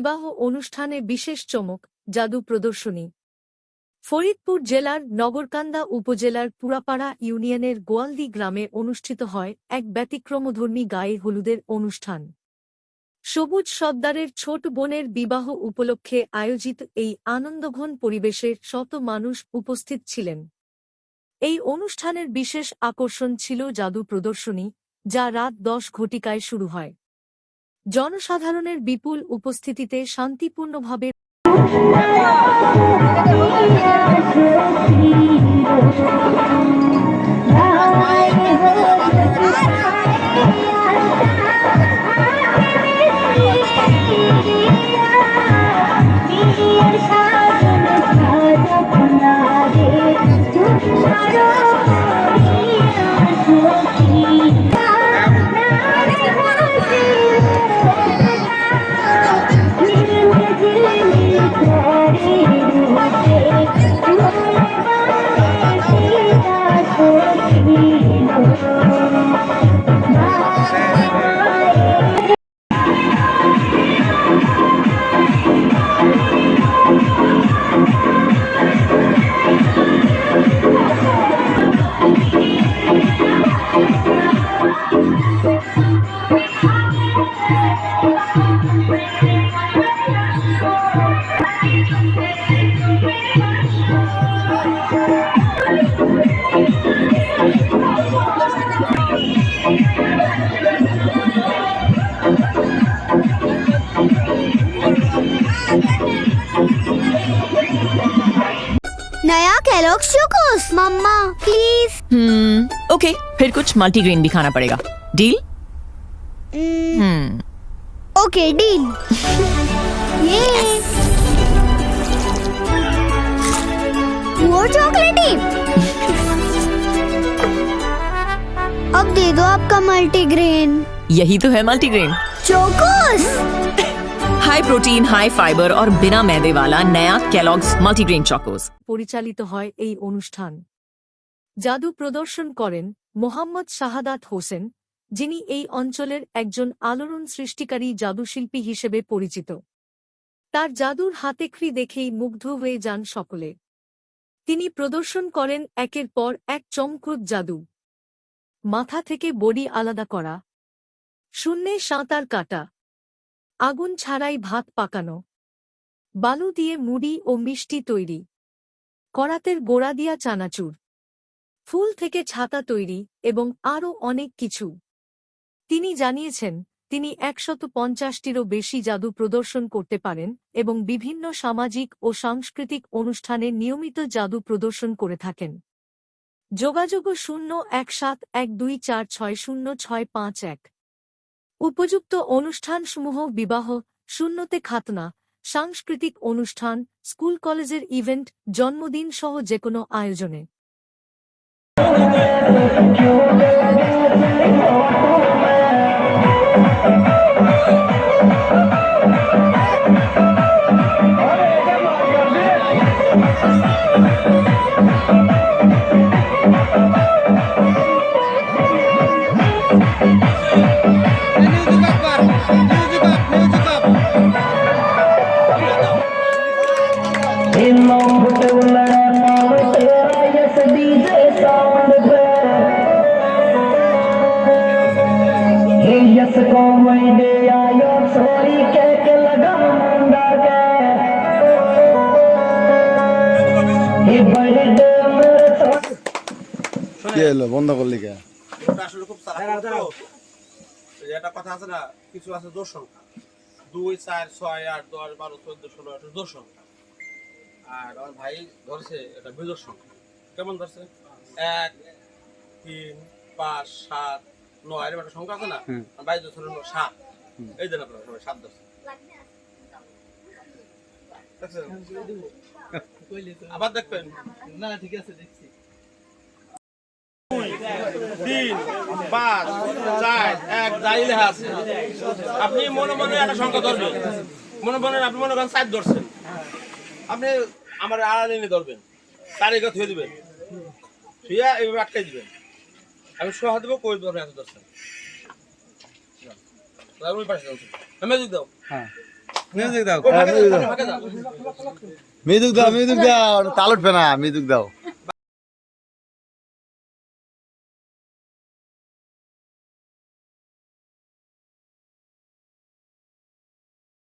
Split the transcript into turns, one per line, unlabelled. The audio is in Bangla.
বিবাহ অনুষ্ঠানে বিশেষ চমক, জাদু প্রদর্শনী। ফরিদপুর জেলার নগরকান্দা উপজেলার পুরাপাড়া ইউনিয়নের গোয়ালদি গ্রামে অনুষ্ঠিত হয় এক ব্যতিক্রমধর্মী গায়ে হলুদের অনুষ্ঠান। সবুজ সর্দারের ছোট বোনের বিবাহ উপলক্ষে আয়োজিত এই আনন্দঘন পরিবেশে শত মানুষ উপস্থিত ছিলেন। এই অনুষ্ঠানের বিশেষ আকর্ষণ ছিল জাদু প্রদর্শনী, যা রাত দশ ঘটিকায় শুরু হয়। জনসাধারণের বিপুল উপস্থিতিতে শান্তিপূর্ণভাবে
Kellogg's Chocos mamma please
hmm okay फिर कुछ मल्टीग्रेन भी खाना पड़ेगा। डील हम्म
ओके डील ये वो चॉकलेटी अब दे दो आपका मल्टीग्रेन
यही तो है multigrain
Chocos
high protein high fibre আর বিনা মেদে ওয়ালা নয়া কেলগস মাল্টিগ্রেন চকোস
পরিচালিত হয় এই অনুষ্ঠান। জাদু প্রদর্শন করেন মোহাম্মদ শাহাদাত হোসেন, যিনি এই অঞ্চলের একজন আলোড়ন সৃষ্টিকারী জাদুশিল্পী হিসেবে পরিচিত। তার জাদুর হাতেখড়ি দেখেই মুগ্ধ হয়ে যান সকলে। তিনি প্রদর্শন করেন একের পর এক চমকৃত জাদু। মাথা থেকে বডি আলাদা করা। শূন্যে সাঁতার কাটা। আগুন ছাড়াই ভাত পাকানো। বালু দিয়ে মুড়ি ও মিষ্টি তৈরি। করাতের গোড়া দিয়া চানাচুর। ফুল থেকে ছাতা তৈরি এবং আরও অনেক কিছু। তিনি জানিয়েছেন, তিনি একশত পঞ্চাশটিরও বেশি জাদু প্রদর্শন করতে পারেন এবং বিভিন্ন সামাজিক ও সাংস্কৃতিক অনুষ্ঠানে নিয়মিত জাদু প্রদর্শন করে থাকেন। যোগাযোগ শূন্য এক সাত এক দুই চার ছয় শূন্য ছয় পাঁচ এক। উপযুক্ত অনুষ্ঠানসমূহ বিবাহ শূন্যতে খাতনা সাংস্কৃতিক অনুষ্ঠান স্কুল কলেজের ইভেন্ট জন্মদিন সহ যেকোনো আয়োজনে।
यस को मैं दे आयो सोरी के के लगा मुंडा के हे बड़े दे मेरे सो
কি হলো বন্ধ করলি কে
ওটা আসলে খুব চালাক তো। এই যে একটা কথা আছে না কিছু আছে জোর সংখ্যা দুই চার ছয় আট দশ বারো চোদ্দ ষোলো এটা জোর সংখ্যা আর আমার ভাই ধরছে এটা বিজোর সংখ্যা কেমন ধরছে এক তিন পাঁচ সাত নয় এরকম একটা সংখ্যা আছে না? ভাই হলো সাত। এই দেন আপনারা সবাই সাত দেখছেন? আবার দেখবেন। না ঠিক আছে দেখছি। তিন পাঁচ চার এক যাই লেখা আছে। আপনি মনে মনে একটা সংখ্যা ধরবেন। মনে মনে আপনি মনে করেন সাত ধরছেন। আপনি আমার আড়ালে নিয়ে ধরবেন। তারিখে থুয়ে দিবেন। থুয়ে এইভাবে আটকাই দিবেন। আমি সোহা দেবো কই দেবো এত দশ ওই পাশে যাও। আমি দাও।
হ্যাঁ।
মিউজিক দাও।
মিউজিক দাও। মিউজিক দাও। তাল উঠবে না মিউজিক দাও।